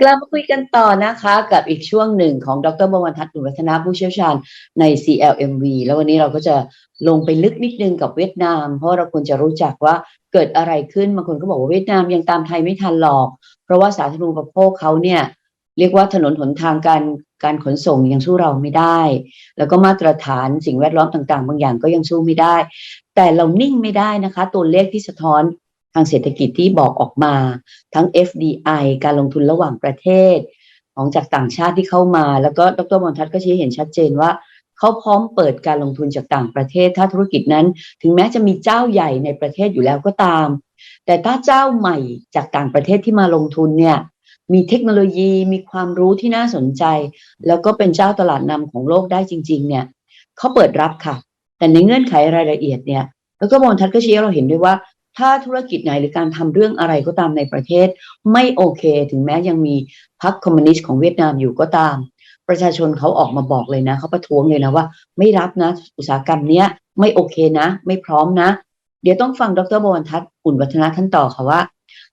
กลับมาคุยกันต่อนะคะกับอีกช่วงหนึ่งของดรบวรทัศน์อุวัฒนาผู้เชี่ยวชาญใน CLMV แล้ววันนี้เราก็จะลงไปลึกนิดนึงกับเวียดนาม เพราะเราควรจะรู้จักว่าเกิดอะไรขึ้นบางคนก็บอกว่าเวียดนามยังตามไทยไม่ทันหรอก เพราะว่าสาธารณูปโภคเขาเนี่ยเรียกว่าถนนหนทางการการขนส่งยังสู้เราไม่ได้ แล้วก็มาตรฐานสิ่งแวดล้อมต่าง ๆ บางอย่างก็ยังสู้ไม่ได้ แต่เรานิ่งไม่ได้นะคะ ตัวเลขที่สะท้อน ทางเศรษฐกิจที่บอกออกมา ทั้ง FDI การลงทุนระหว่างประเทศ ของจากต่างชาติที่เข้ามา แล้วก็ดรมนทัศน์ก็ชี้เห็นชัดเจนว่าเขาพร้อมเปิดการลงทุนจากต่างประเทศ ถ้าธุรกิจนั้น ถึงแม้จะมีเจ้าใหญ่ในประเทศอยู่แล้วก็ตาม แต่ถ้าเจ้าใหม่จากต่างประเทศที่มาลงทุนเนี่ยมีเทคโนโลยีมีความรู้ที่น่าสนใจ แล้วก็เป็นเจ้าตลาดนำของโลกได้จริง ๆ เนี่ยเขาเปิดรับค่ะ แต่ในเงื่อนไขรายละเอียดเนี่ยแล้วก็มนทัศน์ก็ชี้ให้เราเห็นด้วยว่า ถ้าธุรกิจไหนหรือการทำเรื่องอะไรก็ตามในประเทศ ไม่โอเค ถึงแม้ยังมีพรรคคอมมิวนิสต์ของเวียดนามอยู่ก็ตาม ประชาชนเขาออกมาบอกเลยนะเขาประท้วงเลยนะว่า ไม่รับนะ อุตสาหกรรมเนี้ยไม่โอเคนะ ไม่พร้อมนะ เดี๋ยวต้องฟังดรบวรทัศน์อุ่นวัฒนาท่านต่อค่ะว่า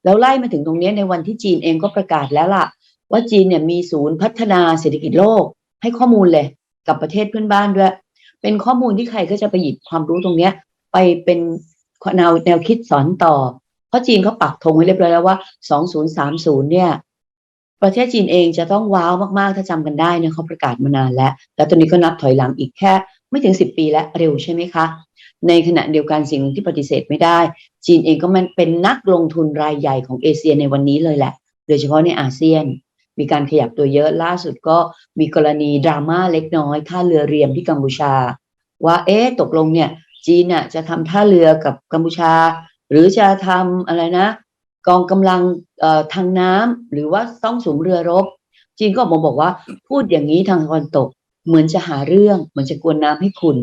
แล้วไล่มาถึงตรงนี้ในวันที่จีนเองก็ประกาศแล้วล่ะ ว่าจีนเนี่ยมีศูนย์พัฒนาเศรษฐกิจโลก ให้ข้อมูลเลยกับประเทศเพื่อนบ้านด้วย เป็นข้อมูลที่ใครก็จะไปหยิบความรู้ตรงเนี้ยไปเป็น แนวแนวคิดสอนต่อ เพราะจีนเขาปักธงไว้เรียบร้อยแล้วว่า 2030 เนี่ย ประเทศจีนเองจะต้องว้าวมากๆ ถ้าจำกันได้เนี่ยเขาประกาศมานานแล้ว แล้วตอนนี้ก็นับถอยหลังอีกแค่ไม่ถึง 10 ปีแล้วเร็วใช่ไหมคะ ในขณะเดียวกันสิ่งที่ปฏิเสธไม่ได้ จีนเองก็มันเป็นนักลงทุนรายใหญ่ของเอเชียในวันนี้เลยแหละ โดยเฉพาะในอาเซียน มีการขยับตัวเยอะล่าสุดก็มีกรณีดราม่าเล็กน้อยท่าเรือเรียมที่กัมพูชา ว่าเอ๊ะตกลงเนี่ย จีนน่ะจะทำท่าเรือกับกัมพูชา หรือจะทำอะไรนะ กองกำลังทางน้ำหรือว่าต้องสูงเรือรบ จีนก็ออกมาบอกว่าพูดอย่างนี้ทางตะวันตก เหมือนจะหาเรื่อง เหมือนจะกวนน้ำให้คุณ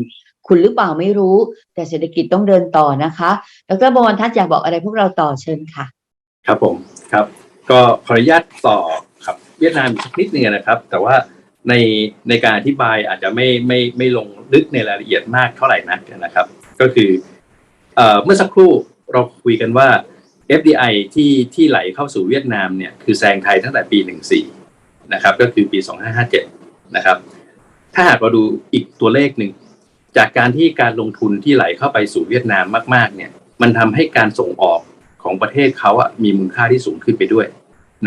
คุณหรือเปล่าไม่รู้ แต่เศรษฐกิจต้องเดินต่อนะคะดรบวรทัศน์อยากบอกอะไรพวกเราต่อเชิญค่ะ ครับผมครับ ก็ขออนุญาตต่อครับเวียดนามสักนิดนึงนะครับ แต่ว่า ในในการอธิบายอาจจะไม่ไม่ไม่ลงลึกในรายละเอียดมากเท่าไหร่นักนะครับ ก็คือเมื่อสักครู่เราคุยกันว่า FDI ที่ที่ไหลเข้าสู่เวียดนามเนี่ยคือแซงไทยตั้งแต่ปี 14 นะครับ ก็คือปี 2557 นะครับ ถ้าหากเราดูอีกตัวเลขหนึ่ง จากการที่การลงทุนที่ไหลเข้าไปสู่เวียดนามมาก ๆ เนี่ย มันทำให้การส่งออกของประเทศเขาอะมีมูลค่าที่สูงขึ้นไปด้วย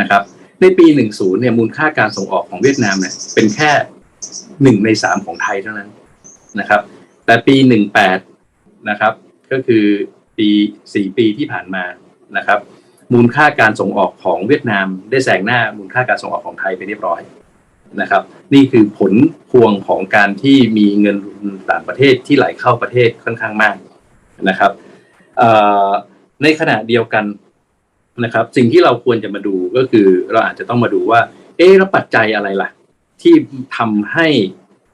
นะครับ ในปี 10 เนี่ยมูลค่าการส่งออกของเวียดนามเนี่ยเป็นแค่หนึ่งในสามของไทยเท่านั้นนะครับ แต่ปี 18 นะครับ ก็คือปี4ปีที่ผ่านมานะครับ มูลค่าการส่งออกของเวียดนามได้แซงหน้ามูลค่าการส่งออกของไทยไปเรียบร้อยนะครับ นี่คือผลพวงของการที่มีเงินต่างประเทศที่ไหลเข้าประเทศค่อนข้างมากนะครับในขณะเดียวกัน นะครับ สิ่งที่เราควรจะมาดูก็คือเราอาจจะต้องมาดูว่า เอ๊ะแล้วปัจจัยอะไรล่ะ ที่ทำให้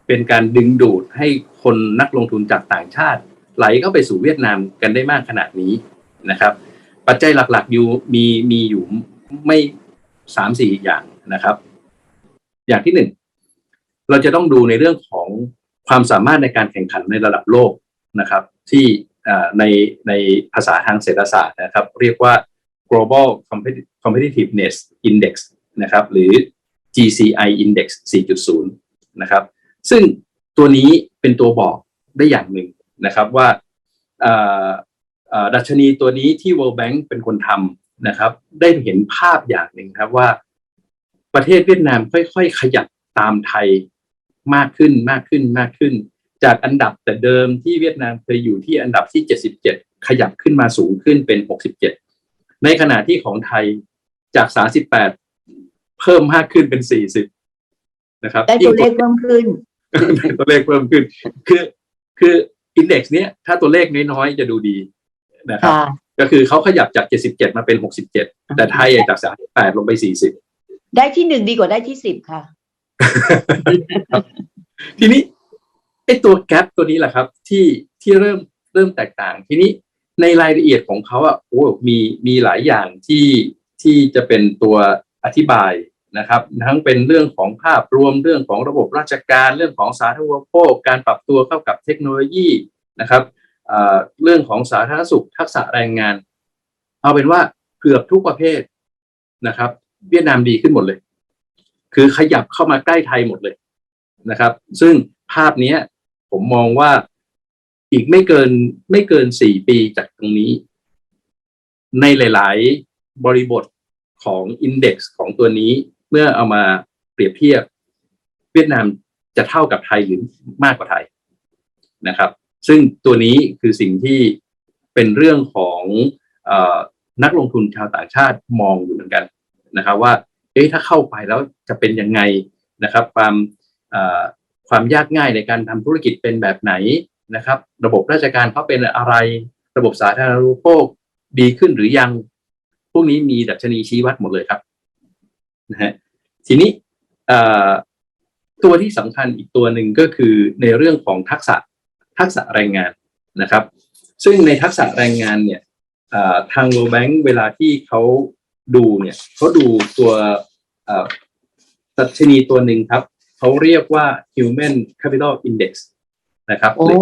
เป็นการดึงดูดให้คนนักลงทุนจากต่างชาติ ไหลเข้าไปสู่เวียดนามกันได้มากขนาดนี้นะครับ ปัจจัยหลักๆอยู่มีมีอยู่ไม่สามสี่อย่างนะครับ อย่างที่หนึ่งเราจะต้องดูในเรื่องของความสามารถในการแข่งขันในระดับโลกนะครับ ที่ในในภาษาทางเศรษฐศาสตร์นะครับ เรียกว่า global competitiveness index นะครับ หรือ GCI index 4.0 นะครับ ซึ่งตัวนี้เป็นตัวบอกได้อย่างหนึ่งนะครับว่าดัชนีตัวนี้ที่ World Bank เป็นคนทำนะครับ ได้เห็นภาพอย่างหนึ่งครับว่าประเทศเวียดนามค่อยๆ ขยับตามไทยมากขึ้นมากขึ้นมากขึ้น จากอันดับแต่เดิมที่เวียดนามเคยอยู่ที่อันดับที่ 77 ขยับขึ้นมาสูงขึ้นเป็น 67 ในขณะที่ของไทยจาก 38 เพิ่มมากขึ้นเป็น 40 นะครับได้ตัวเลขเพิ่มขึ้นได้ตัวเลขเพิ่มขึ้น คือคืออินเด็กซ์เนี้ยถ้าตัวเลขน้อยๆ จะดูดีนะครับค่ะก็คือเขาขยับจาก 77 มาเป็น 67 แต่ไทยจาก 38 ลงไป 40 ได้ที่หนึ่งดีกว่าได้ที่สิบค่ะ ทีนี้ไอ้ตัวแกปตัวนี้แหละครับ ที่ที่เริ่มเริ่มแตกต่างทีนี้ ในรายละเอียดของเขาอะโอ้มีมีหลายอย่างที่ที่จะเป็นตัวอธิบายนะครับ ทั้งเป็นเรื่องของภาพรวมเรื่องของระบบราชการเรื่องของสาธารณูปโภคการปรับตัวเข้ากับเทคโนโลยีนะครับเรื่องของสาธารณสุขทักษะแรงงาน เอาเป็นว่าเกือบทุกประเภทนะครับ เวียดนามดีขึ้นหมดเลย คือขยับเข้ามาใกล้ไทยหมดเลยนะครับ ซึ่งภาพนี้ผมมองว่า อีกไม่เกินไม่เกินสี่ปีจากตรงนี้ ในหลาย ๆ บริบทของอินเด็กซ์ของตัวนี้เมื่อเอามาเปรียบเทียบ เวียดนามจะเท่ากับไทยหรือมากกว่าไทยนะครับ ซึ่งตัวนี้คือสิ่งที่เป็นเรื่องของอนักลงทุนชาวต่างชาติมองอยู่เหมือนกันนะครับ ว่าเอ๊ะถ้าเข้าไปแล้วจะเป็นยังไงนะครับ ความความยากง่ายในการทำธุรกิจเป็นแบบไหน นะครับ ระบบราชการเขาเป็นอะไร ระบบสาธารณูปโภคดีขึ้นหรือยัง พวกนี้มีดัชนีชี้วัดหมดเลยครับนะฮะทีนี้ตัวที่สำคัญอีกตัวหนึ่งก็คือในเรื่องของทักษะทักษะแรงงานนะครับ ซึ่งในทักษะแรงงานเนี่ยทาง World Bank เวลาที่เขาดูเนี่ยเขาดูตัวดัชนีตัวหนึ่งครับ เขาเรียกว่า Human Capital Index นะครับโอ้หรือ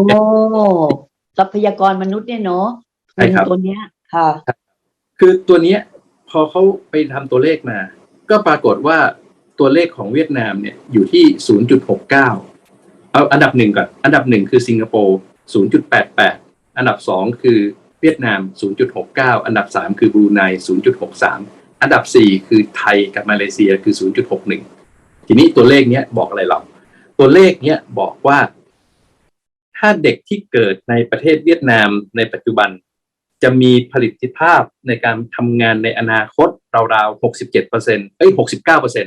ทรัพยากรมนุษย์เนี่ยเนาะใช่ครับตัวเนี้ยค่ะ คือตัวเนี้ยพอเขาไปทำตัวเลขมา ก็ปรากฏว่าตัวเลขของเวียดนามเนี่ยอยู่ที่ 0.69 เอาอันดับหนึ่งก่อน อันดับหนึ่งคือสิงคโปร์ 0.88 อันดับสองคือเวียดนาม 0.69 อันดับสามคือบรูไน 0.63 อันดับสี่คือไทยกับมาเลเซียคือ 0.61 ทีนี้ตัวเลขเนี้ยบอกอะไรเรา ตัวเลขเนี้ยบอกว่า ถ้าเด็กที่เกิดในประเทศเวียดนามในปัจจุบัน จะมีผลิตภาพในการทำงานในอนาคตราวๆ 67%เอ้ย 69%น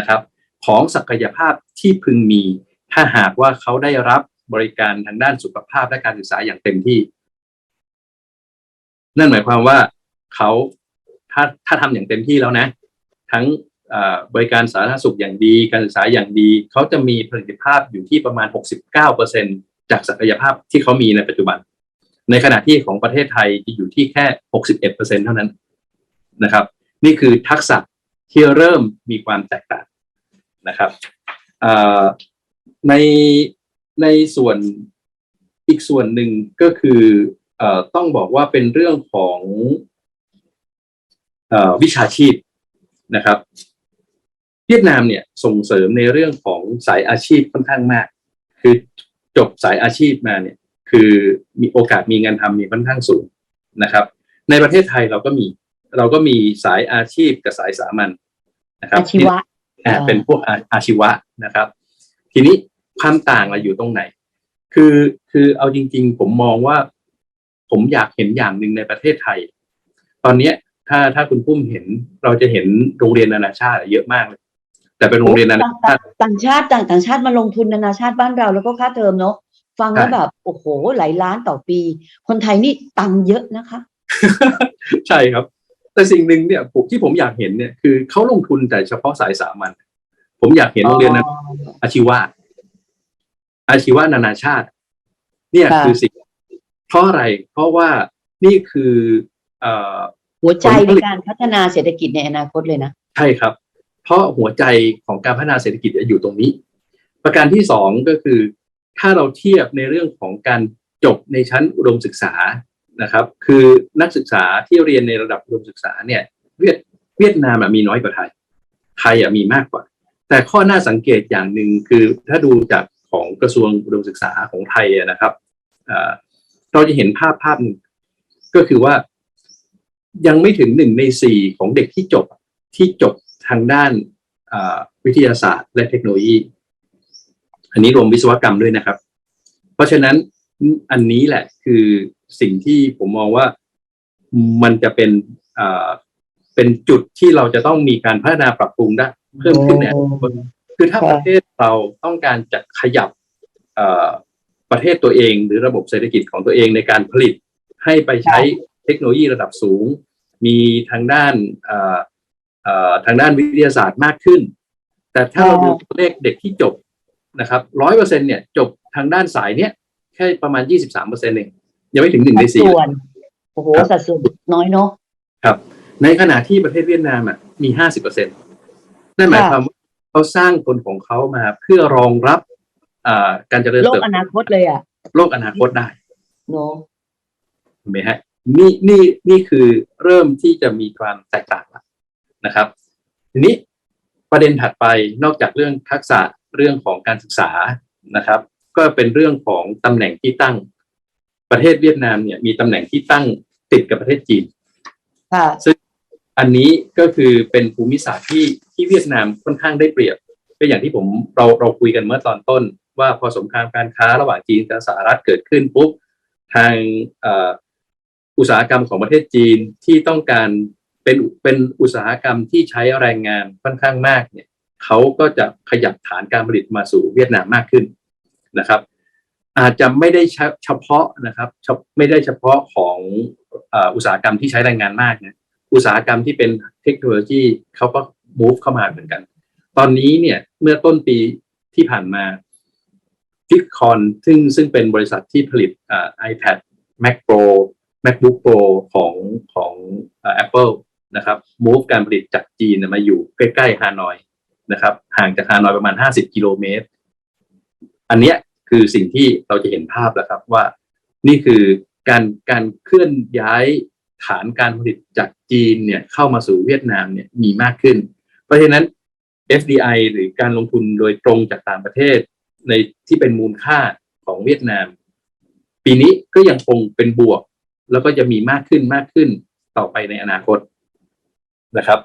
ะครับของศักยภาพที่พึงมี ถ้าหากว่าเขาได้รับบริการทางด้านสุขภาพและการศึกษาอย่างเต็มที่ นั่นหมายความว่าเขาถ้าถ้าทำอย่างเต็มที่แล้วนะ ทั้งบริการสาธารณสุขอย่างดี การศึกษาอย่างดี เขาจะมีประสิทธิภาพอยู่ที่ประมาณ 69% จากศักยภาพที่เขามีในปัจจุบัน ในขณะที่ของประเทศไทยจะอยู่ที่แค่ 61%เท่านั้นนะครับ นี่คือทักษะที่เริ่มมีความแตกต่างนะครับในในส่วนอีกส่วนหนึ่งก็คืออต้องบอกว่าเป็นเรื่องของเอ่อวิชาชีพนะครับ เวียดนามเนี่ยส่งเสริมในเรื่องของสายอาชีพค่อนข้างมาก คือ จบสายอาชีพมาเนี่ย คือมีโอกาสมีงานทำมีค่อนข้างสูงนะครับ ในประเทศไทยเราก็มีเราก็มีสายอาชีพกับสายสามัญนะครับอาชีวะอ่าอ่าเป็นพวกอาอาชีวะนะครับ ทีนี้ความต่างเราอยู่ตรงไหน คือคือเอาจริง ๆ ผมมองว่า ผมอยากเห็นอย่างหนึ่งในประเทศไทย ตอนเนี้ยถ้าถ้าคุณปุ้มเห็นเราจะเห็นโรงเรียนนานาชาติเยอะมากเลย แต่เป็นโรงเรียนนานาชาติต่างชาติต่างต่างชาติมาลงทุนนานาชาติบ้านเราแล้วก็ค่าเทอมเนาะฟังแล้วใช่แบบโอ้โหหลายล้านต่อปี คนไทยนี่ตังค์เยอะนะคะ ใช่ครับ แต่สิ่งหนึ่งเนี่ยผมที่ผมอยากเห็นเนี่ยคือเขาลงทุนแต่เฉพาะสายสามัญผมอยากเห็นโรงเรียนนาอาชีวะอาชีวะนานาชาติ เนี่ยค่ะคือสิ่งเพราะอะไร เพราะว่านี่คือเอ่อหัวใจผลผในลิตการพัฒนาเศรษฐกิจในอนาคตเลยนะ ใช่ครับ เพราะหัวใจของการพัฒนาเศรษฐกิจอยู่ตรงนี้ ประการที่สองก็คือ ถ้าเราเทียบในเรื่องของการจบในชั้นอุดมศึกษานะครับ คือนักศึกษาที่เรียนในระดับอุดมศึกษาเนี่ยเวียดเวียดนามมีน้อยกว่าไทย ไทยมีมากกว่า แต่ข้อน่าสังเกตอย่างหนึ่งคือถ้าดูจากของกระทรวงอุดมศึกษาของไทยนะครับเราจะเห็นภาพภาพหนึ่งก็คือว่ายังไม่ถึงหนึ่งในสี่ของเด็กที่จบที่จบ ทางด้านวิทยาศาสตร์และเทคโนโลยี อันนี้รวมวิศวกรรมด้วยนะครับ เพราะฉะนั้นอันนี้แหละคือสิ่งที่ผมมองว่ามันจะเป็นเป็นจุดที่เราจะต้องมีการพัฒนาปรับปรุงได้เพิ่มขึ้นในอนาคตคือถ้าประเทศเราต้องการจะขยับประเทศตัวเอง หรือระบบเศรษฐกิจของตัวเองในการผลิตให้ไปใช้เทคโนโลยีระดับสูง มีทางด้านอ ทางด้านวิทยาศาสตร์มากขึ้น แต่ถ้าเราดูตัวเลขเด็กที่จบนะครับร้อยเปอร์เซ็นเนี่ยจบทางด้านสายเนี้ยแค่ประมาณยี่สิบสามเปอร์เซ็นต์เองยังไม่ถึงหนึ่งในสัดสี่ส่วนโอ้โหครับสัดส่วนน้อยเนาะครับ ในขณะที่ประเทศเวียดนามอะมีห้าสิบเปอร์เซ็นต์นั่นหมายค่ะความว่าเขาสร้างคนของเขามาเพื่อรองรับอ่าการเจริญโลกเติบอโตนาคตเลยอะ โลกอนาคตได้เนาะเห็นไหมฮะนี่นี่นี่คือเริ่มที่จะมีความแตกต่างแล้ว นะครับ ทีนี้ประเด็นถัดไปนอกจากเรื่องทักษะเรื่องของการศึกษานะครับ ก็เป็นเรื่องของตำแหน่งที่ตั้งประเทศเวียดนามเนี่ยมีตำแหน่งที่ตั้งติดกับประเทศจีนค่ะอันนี้ก็คือเป็นภูมิศาสตร์ที่ที่เวียดนามค่อนข้างได้เปรียบก็อย่างที่ผมเราเราคุยกันเมื่อตอนต้น ว่าพอสงครามการค้าระหว่างจีนกับสหรัฐเกิดขึ้นปุ๊บทางเอ่ออุตสาหกรรมของประเทศจีนที่ต้องการ เป็นเป็นอุตสาหกรรมที่ใช้แรงงานค่อนข้างมากเนี่ยเขาก็จะขยับฐานการผลิตมาสู่เวียดนามมากขึ้นนะครับ อาจจะไม่ได้เฉพาะนะครับไม่ได้เฉพาะของอุตสาหกรรมที่ใช้แรงงานมากนะอุตสาหกรรมที่เป็นเทคโนโลยีเขาก็ move เข้ามาเหมือนกัน ตอนนี้เนี่ยเมื่อต้นปีที่ผ่านมาฟิกคอนซึ่งซึ่งเป็นบริษัทที่ผลิตอ่า iPad Mac Pro MacBook Pro ของของอ่า Apple นะครับ move การผลิตจากจีนมาอยู่ใกล้ๆฮานอยนะครับ ห่างจากฮานอยประมาณ 50 กิโลเมตร อันเนี้ยคือสิ่งที่เราจะเห็นภาพแล้วครับว่านี่คือการการเคลื่อนย้ายฐานการผลิตจากจีนเนี่ยเข้ามาสู่เวียดนามเนี่ยมีมากขึ้น เพราะฉะนั้น FDI หรือการลงทุนโดยตรงจากต่างประเทศ ในที่เป็นมูลค่าของเวียดนาม ปีนี้ก็ยังคงเป็นบวก แล้วก็จะมีมากขึ้นมากขึ้นต่อไปในอนาคต นะครับ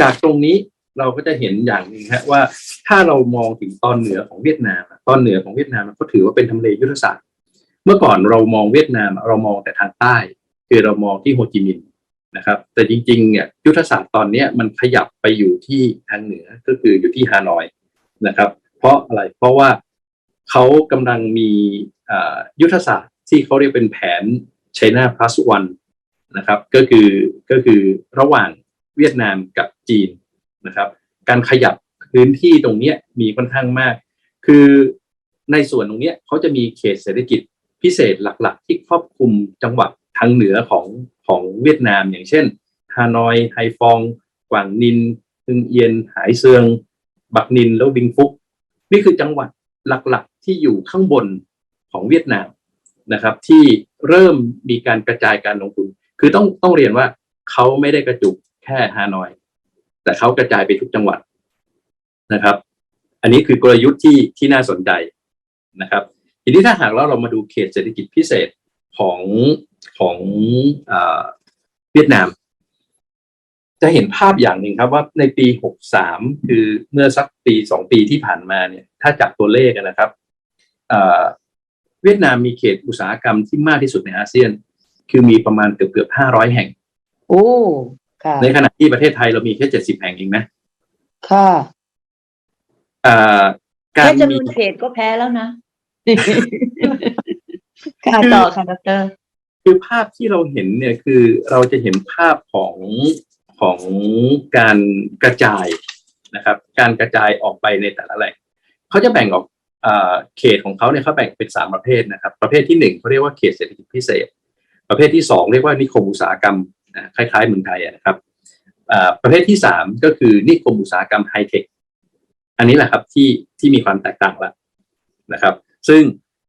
จากตรงนี้เราก็จะเห็นอย่างหนึ่งฮะว่าถ้าเรามองถึงตอนเหนือของเวียดนาม ตอนเหนือของเวียดนามก็ถือว่าเป็นทำเลยุทธศาสตร์ เมื่อก่อนเรามองเวียดนามเรามองแต่ทางใต้ คือเรามองที่โฮจิมินห์นะครับ แต่จริงๆเนี่ยยุทธศาสตร์ตอนนี้มันขยับไปอยู่ที่ทางเหนือก็คืออยู่ที่ฮานอยนะครับ เพราะอะไรเพราะว่าเขากำลังมียุทธศาสตร์ที่เขาเรียกเป็นแผน China plus one นะครับก็คือก็คือระหว่างเวียดนามกับจีนนะครับ การขยับพื้นที่ตรงนี้มีค่อนข้างมาก คือในส่วนตรงนี้เขาจะมีเขตเศรษฐกิจพิเศษหลัก ๆ ที่ครอบคลุมจังหวัดทางเหนือของของเวียดนาม อย่างเช่นฮานอยไฮฟอง กวางนินฮึงเอียน หายเซิง บักนินแล้ววิงฟุก นี่คือจังหวัดหลักๆที่อยู่ข้างบนของเวียดนามนะครับ ที่เริ่มมีการกระจายการลงทุน คือต้องต้องเรียนว่าเขาไม่ได้กระจุกแค่ฮานอย แต่เขากระจายไปทุกจังหวัดนะครับ อันนี้คือกลยุทธ์ที่ที่น่าสนใจนะครับ ทีนี้ถ้าหากเราเรามาดูเขตเศรษฐกิจพิเศษของของอาเวียดนาม จะเห็นภาพอย่างหนึ่งครับว่าในปี 63 คือเมื่อสักปีสองปีที่ผ่านมาเนี่ย ถ้าจับตัวเลขนนะครับอ่าเวียดนามมีเขตอุตสาหกรรมที่มากที่สุดในอาเซียน คือมีประมาณเกือบเกือบ500แห่ง โอ้ค่ะในขณะที่ประเทศไทยเรามีแค่70แห่งเองนะค่ะอ่าการแค่จำนมีวนเขตก็แพ้แล้วนะค่ะต่อค่ะดรคือภาพที่เราเห็นเนี่ยคือเราจะเห็นภาพของของการกระจายนะครับ การกระจายออกไปในแต่ละแหล่งเขาจะแบ่งออกอาเขตของเขาเนี่ยเขาแบ่งเป็นสามประเภทนะครับ ประเภทที่หนึ่งเขาเรียกว่าเขตเศรษฐกิจพิเศษ ประเภทที่สองเรียกว่านิคมอุตสาหกรรมอ่าคล้ายๆเมืองไทยอะนะครับอ่าประเภทที่สามก็คือนิคมอุตสาหกรรมไฮเทคอันนี้แหละครับที่ที่มีความแตกต่างละนะครับ ซึ่ง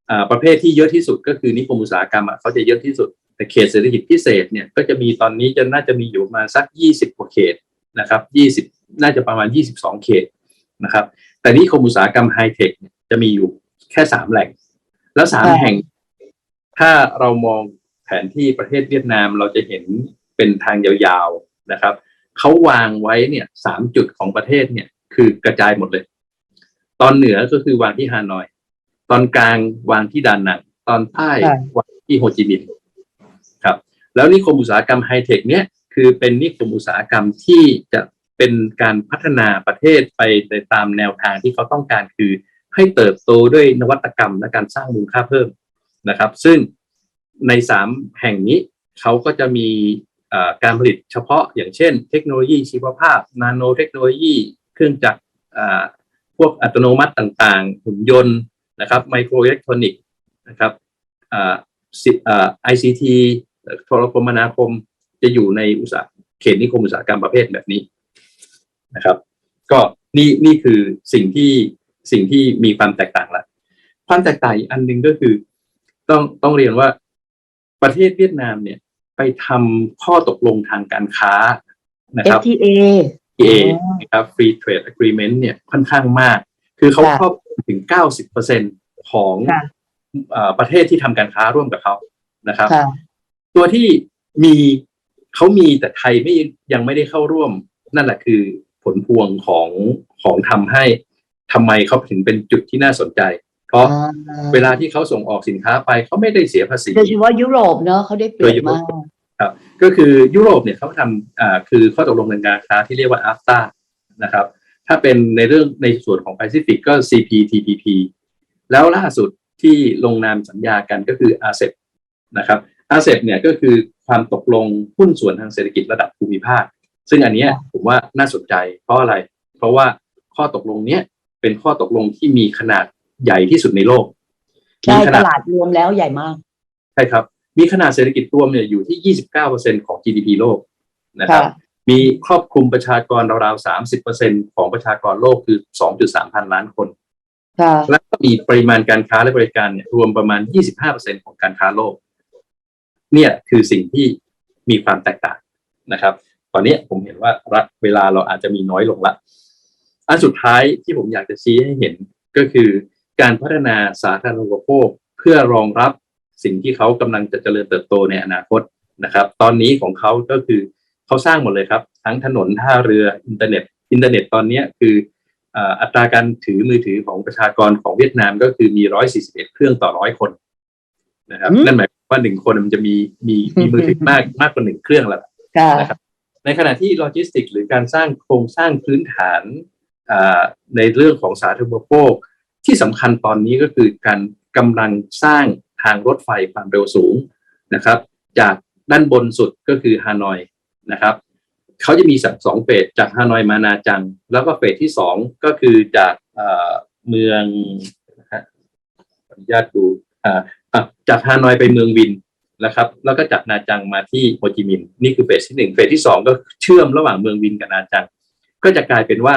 อ่าประเภทที่เยอะที่สุดก็คือนิคมอุตสาหกรรมอะเขาจะเยอะที่สุดแต่เขตเศรษฐกิจพิเศษเนี่ยก็จะมีตอนนี้จะน่าจะมีอยู่ประมาณสักยี่สิบกว่าเขตนะครับยี่สิบน่าจะประมาณยี่สิบสองเขตนะครับ แต่นิคมอุตสาหกรรมไฮเทคเนี่ยจะมีอยู่แค่สามแหล่ง แล้วสามค่ะแห่ง ถ้าเรามอง แผนที่ประเทศเวียดนามเราจะเห็นเป็นทางยาวๆนะครับเขาวางไว้เนี่ยสามจุดของประเทศเนี่ยคือกระจายหมดเลย ตอนเหนือก็คือวางที่ฮานอย ตอนกลางวางที่ดานังตอนใต้ค่ะวางที่โฮจิมินห์ครับ แล้วนิคมอุตสาหกรรมไฮเทคเนี่ยคือเป็นนิคมอุตสาหกรรมที่จะเป็นการพัฒนาประเทศไปในตามแนวทางที่เขาต้องการคือให้เติบโตด้วยนวัตกรรมและการสร้างมูลค่าเพิ่มนะครับ ซึ่ง ในสามแห่งนี้เขาก็จะมีการผลิตเฉพาะอย่างเช่น เทคโนโลยีชีวภาพ นาโนเทคโนโลยี เครื่องจักรพวกอัตโนมัติต่างๆ หุ่นยนต์นะครับไมโครอิเล็กทรอนิกส์นะครับอ่าสิอ่า ICT โทรคมนาคมจะอยู่ในอุตสาหเขตนิคมอุตสาหกรรมประเภทแบบนี้นะครับ ก็นี่นี่คือสิ่งที่สิ่งที่มีความแตกต่างละความแตกต่างอีกอันหนึ่งก็คือ ต้องต้องเรียนว่า ประเทศเวียดนามเนี่ย ไปทำข้อตกลงทางการค้านะครับ FTA FTA อ๋อนะครับ Free Trade Agreement เนี่ยค่อนข้างมาก คือเขาค่ะครอบคลุมถึง 90%ของค่ะเอ่อประเทศที่ทำการค้าร่วมกับเขานะครับค่ะตัวที่มีเขามีแต่ไทยไม่ยังไม่ได้เข้าร่วม นั่นแหละคือผลพวงของของทำให้ทำไมเขาถึงเป็นจุดที่น่าสนใจ เพราะอ่าเวลาที่เขาส่งออกสินค้าไปเขาไม่ได้เสียภาษีโดยเฉพาะยุโรปเนอะเขาได้เปรียบโดยเฉพาะมากครับก็คือยุโรปเนี่ยเขาทำอ่าคือข้อตกลงทางการค้าที่เรียกว่า AFTA นะครับ ถ้าเป็นในเรื่องในส่วนของแปซิฟิกก็ CPTPP แล้วล่าสุดที่ลงนามสัญญากันก็คือ RCEP นะครับ RCEP เนี่ยก็คือความตกลงหุ้นส่วนทางเศรษฐกิจระดับภูมิภาค ซึ่งอันเนี้ยผมว่าน่าสนใจเพราะอะไร เพราะว่าข้อตกลงเนี้ยเป็นข้อตกลงที่มีขนาด ใหญ่ที่สุดในโลกใช่มีขตนาดลาดรวมแล้วใหญ่มาก ใช่ครับ มีขนาดเศรษฐกิจรวมเนี่ยอยู่ที่ 29%ของ GDP โลกนะครับค่ะมีครอบคลุมประชากรราวๆ 30%ของประชากรโลกคือ 2.3 พันล้านคนค่ะและก็มีปริมาณการค้าและบริการเนี่ยรวมประมาณ 25%ของการค้าโลก เนี่ยคือสิ่งที่มีความแตกต่างนะครับ ตอนนี้ผมเห็นว่ารัฐเวลาเราอาจจะมีน้อยลงละ อันสุดท้ายที่ผมอยากจะชี้ให้เห็นก็คือ การพัฒนาสาธารณูปโภคเพื่อรองรับสิ่งที่เขากำลังจะเจริญเติบโตในอนาคตนะครับ ตอนนี้ของเขาก็คือเขาสร้างหมดเลยครับ ทั้งถนนท่าเรืออินเทอร์เน็ต อินเทอร์เน็ตตอนนี้คืออ่าอัตราการถือมือถือของประชากรของเวียดนามก็คือมี 141 เครื่องต่อร้อยคนนะครับอืมนั่นหมายความว่าหนึ่งคนมันจะมีมีมีมือถือมากมากกว่าหนึ่งเครื่องแล้วค่ะนะครับในขณะที่โลจิสติกส์หรือการสร้างโครงสร้างพื้นฐานอ่าในเรื่องของสาธารณูปโภค ที่สำคัญตอนนี้ก็คือการกำลังสร้างทางรถไฟความเร็วสูงนะครับ จากด้านบนสุดก็คือฮานอยนะครับเขาจะมีสัสองเฟสจากฮานอยมานาจัง แล้วก็เฟสที่สองก็คือจากเอ่อเมืองขออนุญาตดูอ่าจากฮานอยไปเมืองวินนะครับ แล้วก็จากนาจังมาที่โฮจิมินห์นี่คือเฟสที่หนึ่งเฟสที่สองก็เชื่อมระหว่างเมืองวินกับนาจัง ก็จะกลายเป็นว่า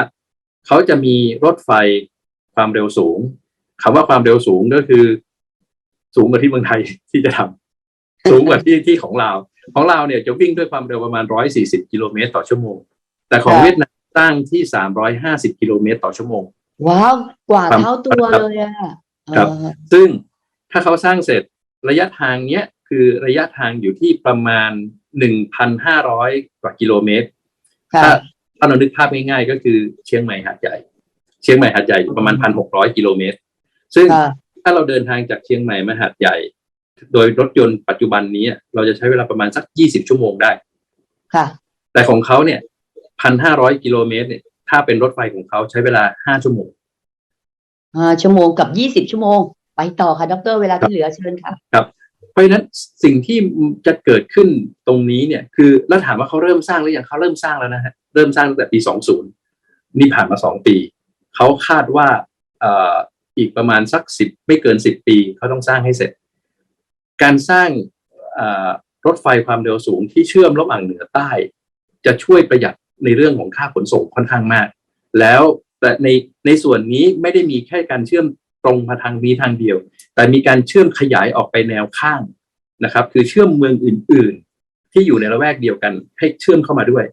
เขาจะมีรถไฟ ความเร็วสูงคำว่าความเร็วสูงก็คือ สูงกว่าที่เมืองไทยที่จะทำสูงกว่าที่ที่ของเราวของเราวเนี่ยจะวิ่งด้วยความเร็วประมาณ140กิโลเมตรต่อชั่วโมง แต่ของค่ะเวียดนามตั้งที่350กิโลเมตรต่อชั่วโมง ว้าว กว่าความเท่าตัวครับเลยอะครับเออซึ่งถ้าเขาสร้างเสร็จระยะทางเนี้ยคือระยะทางอยู่ที่ประมาณ1,500กว่ากิโลเมตรค่ะถ้าถ้าเรานึกภาพง่ายๆก็คือเชียงใหม่หาดใหญ่ เชียงใหม่หาดใหญ่อยู่ประมาณ1,600กิโลเมตร ซึ่งค่ะถ้าเราเดินทางจากเชียงใหม่มาหาดใหญ่ โดยรถยนต์ปัจจุบันนี้ เราจะใช้เวลาประมาณสัก20ชั่วโมงได้ ค่ะ แต่ของเขาเนี่ย1,500กิโลเมตรเนี่ย ถ้าเป็นรถไฟของเขาใช้เวลา5ชั่วโมงอ่าชั่วโมงกับยี่สิบชั่วโมง ไปต่อค่ะดรเวลาที่เหลือเชิญค่ะเพราะฉะนั้นสิ่งที่จะเกิดขึ้นตรงนี้เนี่ย คือแล้วถามว่าเขาเริ่มสร้างหรือยังเขาเริ่มสร้างแล้วนะฮะเริ่มสร้างตั้งแต่ปี20นี่ผ่านมา2ปี เขาคาดว่าอีกประมาณสักสิบไม่เกิน10ปีเขาต้องสร้างให้เสร็จ การสร้างรถไฟความเร็วสูงที่เชื่อมระหว่างเหนือใต้ จะช่วยประหยัดในเรื่องของค่าขนส่งค่อนข้างมาก แล้วแต่ในในส่วนนี้ไม่ได้มีแค่การเชื่อมตรงมาทางนี้ทางเดียว แต่มีการเชื่อมขยายออกไปแนวข้างนะครับ คือเชื่อมเมืองอื่น ๆ ที่อยู่ในละแวกเดียวกันให้เชื่อมเข้ามาด้วย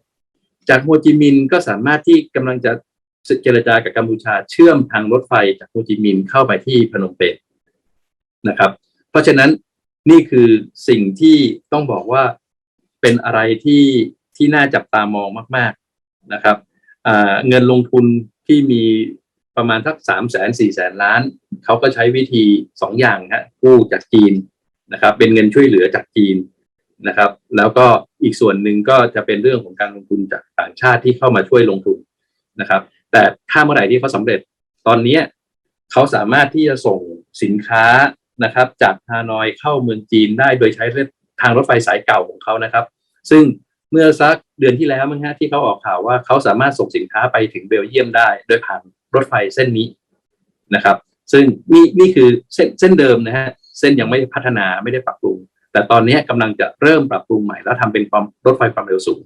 จากโฮจิมินห์ก็สามารถที่กำลังจะ เจรจากับกัมพูชาเชื่อมทางรถไฟจากโฮจิมินห์เข้าไปที่พนมเปญนะครับ เพราะฉะนั้นนี่คือสิ่งที่ต้องบอกว่าเป็นอะไรที่ที่น่าจับตามองมาก ๆนะครับเงินลงทุนที่มีประมาณสักสามแสนสี่แสนล้าน เขาก็ใช้วิธีสองอย่างฮะกู้จากจีนนะครับ เป็นเงินช่วยเหลือจากจีนนะครับ แล้วก็อีกส่วนหนึ่งก็จะเป็นเรื่องของการลงทุนจากต่างชาติที่เข้ามาช่วยลงทุนนะครับ แต่ถ้าเมื่อไหร่ที่เขาสำเร็จตอนเนี้ยเขาสามารถที่จะส่งสินค้านะครับ จากฮานอยเข้าเมืองจีนได้โดยใช้ทางรถไฟสายเก่าของเขานะครับ ซึ่งเมื่อสักเดือนที่แล้วมั้งฮะที่เขาออกข่าวว่าเขาสามารถส่งสินค้าไปถึงเบลเยียมได้ โดยผ่านรถไฟเส้นนี้นะครับ ซึ่งนี่นี่คือเส้นเส้นเดิมนะฮะเส้นยังไม่พัฒนาไม่ได้ปรับปรุง แต่ตอนนี้กำลังจะเริ่มปรับปรุงใหม่แล้วทำเป็นความรถไฟความเร็วสูง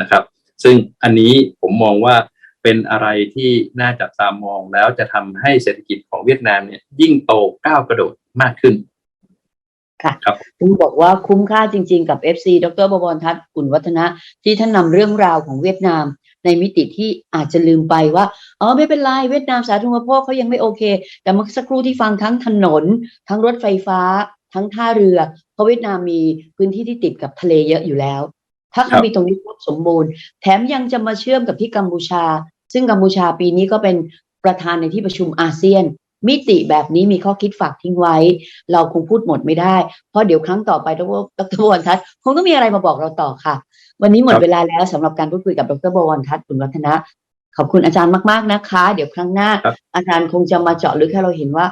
นะครับ ซึ่งอันนี้ผมมองว่า เป็นอะไรที่น่าจับตามองแล้วจะทำให้เศรษฐกิจของเวียดนามเนี่ยยิ่งโตก้าวกระโดดมากขึ้นค่ะครับต้องบอกว่าคุ้มค่าจริงๆกับ FC ดรบวรทัศน์กุลวัฒนะ ที่ท่านนำเรื่องราวของเวียดนาม ในมิติที่อาจจะลืมไปว่าอ๋อไม่เป็นไรเวียดนามสาธารณูปโภคเขายังไม่โอเค แต่เมื่อสักครู่ที่ฟังทั้งถนน ทั้งรถไฟฟ้า ทั้งท่าเรือ เพราะเวียดนามมีพื้นที่ที่ติดกับทะเลเยอะอยู่แล้ว ถ้าคเขารับมีตรงนี้ครบสมบูรณ์ แถมยังจะมาเชื่อมกับที่กัมพูชา ซึ่งกัมพูชาปีนี้ก็เป็นประธานในที่ประชุมอาเซียน มิติแบบนี้มีข้อคิดฝากทิ้งไว้ เราคงพูดหมดไม่ได้ เพราะเดี๋ยวครั้งต่อไปดรดรบวรทัศน์คงต้องมีอะไรมาบอกเราต่อค่ะ วันนี้หมดครับเวลาแล้วสำหรับการพูดคุยกับดรบวรทัศน์บุญวัฒนะขอบคุณอาจารย์มากๆนะคะ เดี๋ยวครั้งหน้าครับอาจารย์คงจะมาเจาะลึกให้เราเห็นว่า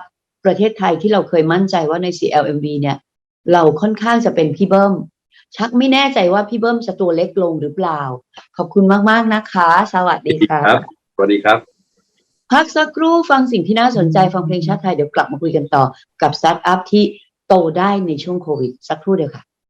ประเทศไทยที่เราเคยมั่นใจว่าใน CLMV เนี่ย เราค่อนข้างจะเป็นพี่เบิ้ม ชักไม่แน่ใจว่าพี่เบิ้มจะตัวเล็กลงหรือเปล่า ขอบคุณมาก ๆ นะคะ สวัสดีค่ะครับสวัสดีครับ พักสักครู่ฟังสิ่งที่น่าสนใจฟังเพลงชาติไทย เดี๋ยวกลับมาคุยกันต่อกับสตาร์ทอัพที่โตได้ในช่วงโควิด สักครู่เดียวค่ะ